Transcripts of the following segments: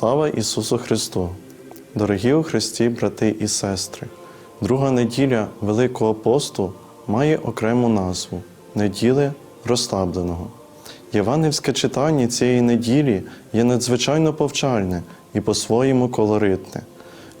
Слава Ісусу Христу! Дорогі у Христі, брати і сестри! Друга неділя Великого посту має окрему назву неділи розслабленого. Євангельське читання цієї неділі є надзвичайно повчальне і по-своєму колоритне.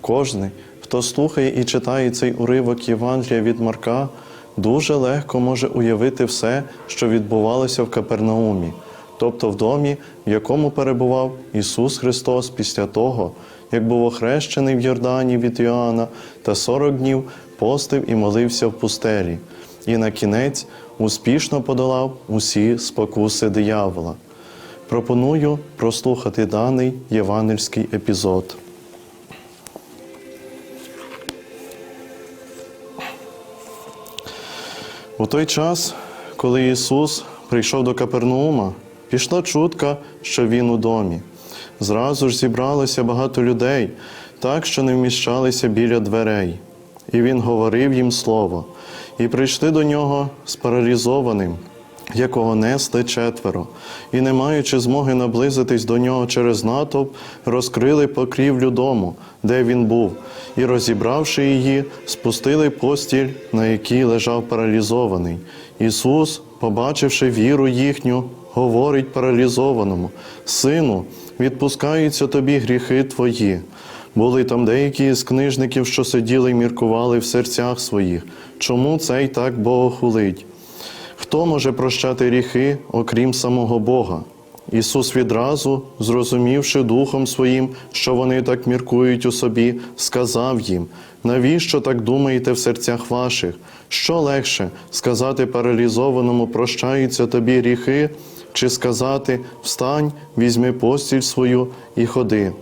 Кожний, хто слухає і читає цей уривок Євангелія від Марка, дуже легко може уявити все, що відбувалося в Капернаумі, тобто в домі, в якому перебував Ісус Христос після того, як був охрещений в Йордані від Йоанна та 40 днів постив і молився в пустелі, і на кінець успішно подолав усі спокуси диявола. Пропоную прослухати даний євангельський епізод. У той час, коли Ісус прийшов до Капернаума, пішла чутка, що Він у домі. Зразу ж зібралося багато людей, так що не вміщалися біля дверей. І Він говорив їм слово, і прийшли до нього з паралізованим, якого несли четверо, і, не маючи змоги наблизитись до нього через натовп, розкрили покрівлю дому, де він був, і, розібравши її, спустили постіль, на якій лежав паралізований. Ісус, побачивши віру їхню, говорить паралізованому: Сину, відпускаються тобі гріхи твої. Були там деякі з книжників, що сиділи і міркували в серцях своїх. Чому цей так богохулить? Хто може прощати гріхи, окрім самого Бога? Ісус відразу, зрозумівши Духом Своїм, що вони так міркують у собі, сказав їм: навіщо так думаєте в серцях ваших? Що легше сказати паралізованому, прощаються тобі гріхи, чи сказати Встань, візьми постіль свою і ходи.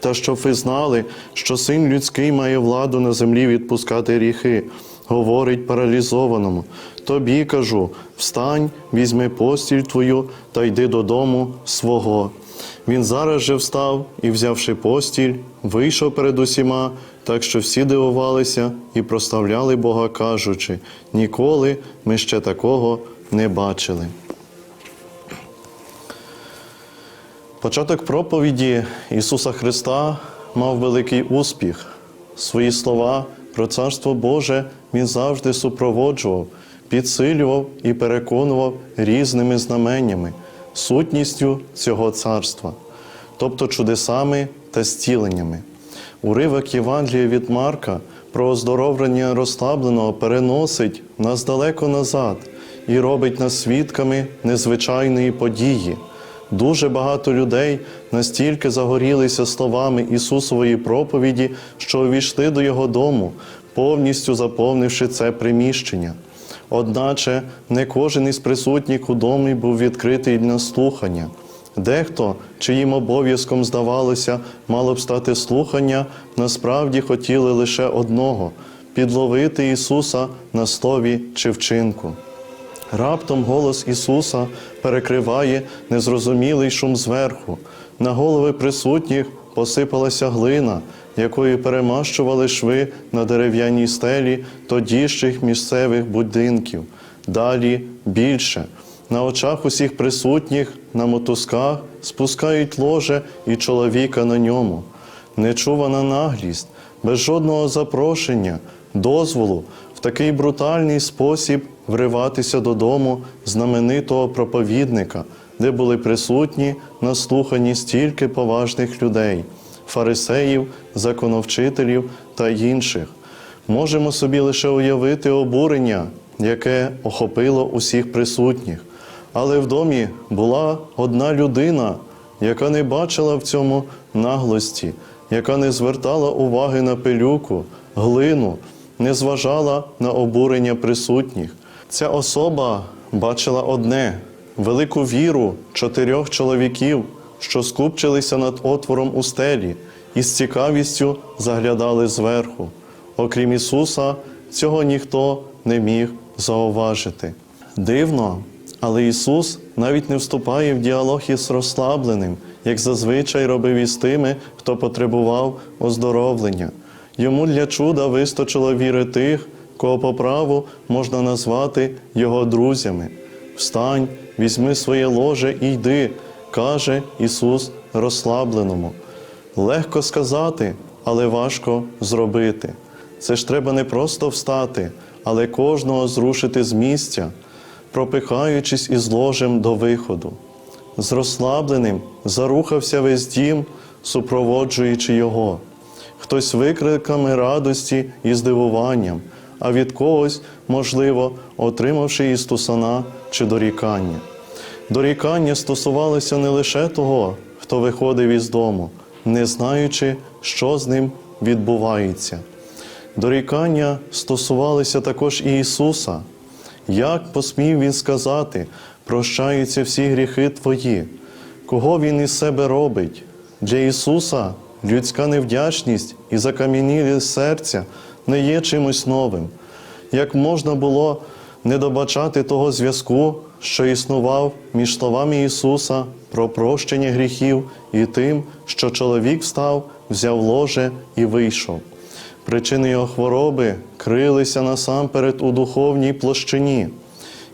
Та щоб ви знали, що син людський має владу на землі відпускати гріхи, говорить паралізованому. Тобі кажу: встань, візьми постіль твою та йди додому свого. Він зараз же встав і, взявши постіль, вийшов перед усіма, так що всі дивувалися і прославляли Бога, кажучи: ніколи ми ще такого не бачили. Початок проповіді Ісуса Христа мав великий успіх. Свої слова про Царство Боже Він завжди супроводжував, підсилював і переконував різними знаменнями, сутністю цього царства, тобто чудесами та зціленнями. Уривок Євангелія від Марка про оздоровлення розслабленого переносить нас далеко назад і робить нас свідками незвичайної події. Дуже багато людей настільки загорілися словами Ісусової проповіді, що увійшли до Його дому, повністю заповнивши це приміщення. Одначе не кожен із присутніх у домі був відкритий на слухання. Дехто, чиїм обов'язком здавалося, мало б стати слухання, насправді хотіли лише одного підловити Ісуса на слові чи вчинку. Раптом голос Ісуса перекриває незрозумілий шум зверху. На голови присутніх посипалася глина, якою перемащували шви на дерев'яній стелі тодішніх місцевих будинків. Далі більше. На очах усіх присутніх на мотузках спускають ложе і чоловіка на ньому. Нечувана наглість, без жодного запрошення, дозволу в такий брутальний спосіб вриватися додому знаменитого проповідника, де були присутні на слуханні стільки поважних людей, фарисеїв, законовчителів та інших. Можемо собі лише уявити обурення, яке охопило усіх присутніх. Але в домі була одна людина, яка не бачила в цьому наглості, яка не звертала уваги на пилюку, глину, не зважала на обурення присутніх. Ця особа бачила одне велику віру чотирьох чоловіків, що скупчилися над отвором у стелі і з цікавістю заглядали зверху. Окрім Ісуса, цього ніхто не міг зауважити. Дивно, але Ісус навіть не вступає в діалог із розслабленим, як зазвичай робив із тими, хто потребував оздоровлення. Йому для чуда вистачило віри тих, кого по праву можна назвати його друзями. Встань, візьми своє ложе і йди, каже Ісус розслабленому. Легко сказати, але важко зробити. Це ж треба не просто встати, але кожного зрушити з місця, пропихаючись із ложем до виходу. З розслабленим зарухався весь дім, супроводжуючи його. Хтось викриками радості і здивуванням, а від когось, можливо, отримавши із тусана чи дорікання. Дорікання стосувалося не лише того, хто виходив із дому, не знаючи, що з ним відбувається. Дорікання стосувалися також і Ісуса. Як посмів Він сказати, прощаються всі гріхи Твої, кого Він із себе робить? Для Ісуса людська невдячність і закам'янілі серця не є чимось новим. Як можна було не добачати того зв'язку, що існував між словами Ісуса про прощення гріхів і тим, що чоловік встав, взяв ложе і вийшов. Причини його хвороби крилися насамперед у духовній площині.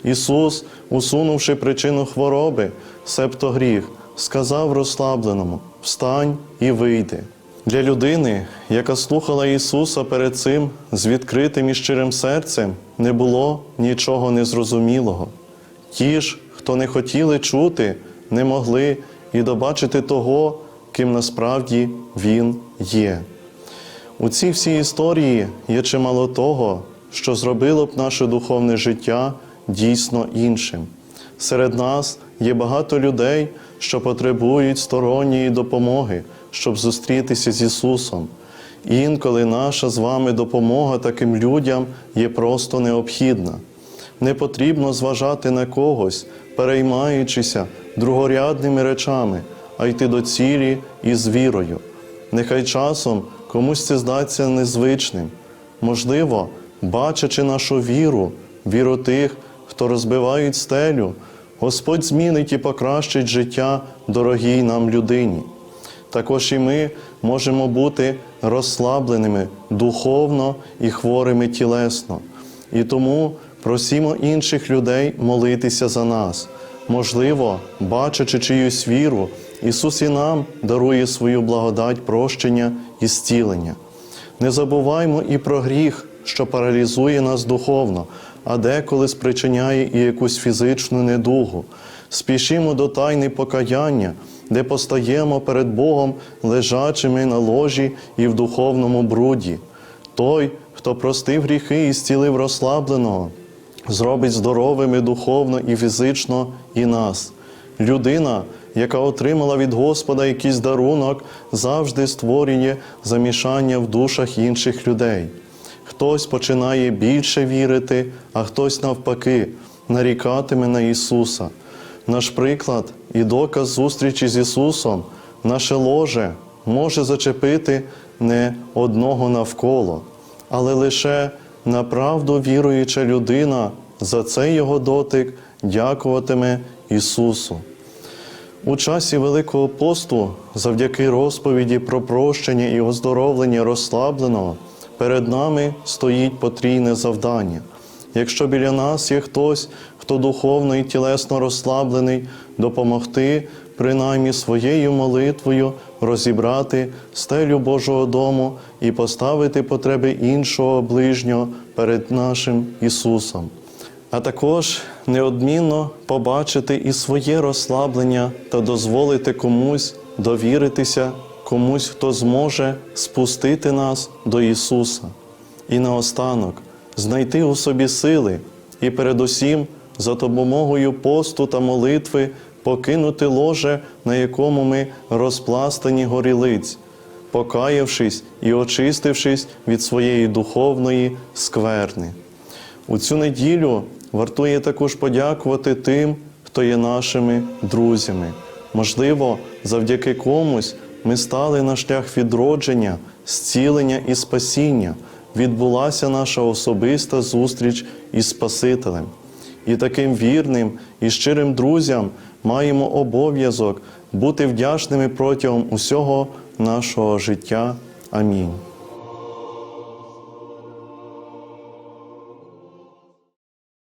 Ісус, усунувши причину хвороби, себто гріх, сказав розслабленому: Встань і вийди. Для людини, яка слухала Ісуса перед цим з відкритим і щирим серцем, не було нічого незрозумілого. Ті ж, хто не хотіли чути, не могли і добачити того, ким насправді Він є. У цій всій історії є чимало того, що зробило б наше духовне життя дійсно іншим. Серед нас є багато людей, що потребують сторонньої допомоги, щоб зустрітися з Ісусом. І інколи наша з вами допомога таким людям є просто необхідна. Не потрібно зважати на когось, переймаючися другорядними речами, а йти до цілі із вірою. Нехай часом комусь це здаться незвичним. Можливо, бачачи нашу віру, віру тих, хто розбивають стелю, Господь змінить і покращить життя дорогій нам людині. Також і ми можемо бути розслабленими духовно і хворими тілесно. І тому просімо інших людей молитися за нас. Можливо, бачачи чиюсь віру, Ісус і нам дарує свою благодать прощення і зцілення. Не забуваймо і про гріх, що паралізує нас духовно, а деколи спричиняє і якусь фізичну недугу. Спішімо до тайни покаяння, де постаємо перед Богом лежачими на ложі і в духовному бруді. Той, хто простив гріхи і зцілив розслабленого, зробить здоровими духовно і фізично і нас. Людина, яка отримала від Господа якийсь дарунок, завжди створює замішання в душах інших людей. Хтось починає більше вірити, а хтось навпаки нарікатиме на Ісуса. Наш приклад і доказ зустрічі з Ісусом, наше ложе може зачепити не одного навколо, але лише на віруюча людина за цей його дотик дякуватиме Ісусу. У часі Великого посту, завдяки розповіді про прощення і оздоровлення розслабленого, перед нами стоїть потрійне завдання. Якщо біля нас є хтось, хто духовно і тілесно розслаблений, допомогти, принаймні своєю молитвою розібрати стелю Божого дому і поставити потреби іншого ближнього перед нашим Ісусом а також неодмінно побачити і своє розслаблення та дозволити комусь довіритися, комусь, хто зможе спустити нас до Ісуса. І наостанок знайти у собі сили і передусім за допомогою посту та молитви покинути ложе, на якому ми розпластані горілиць, покаявшись і очистившись від своєї духовної скверни. У цю неділю вартує також подякувати тим, хто є нашими друзями. Можливо, завдяки комусь ми стали на шлях відродження, зцілення і спасіння. Відбулася наша особиста зустріч із Спасителем і таким вірним і щирим друзям маємо обов'язок бути вдячними протягом усього нашого життя. Амінь.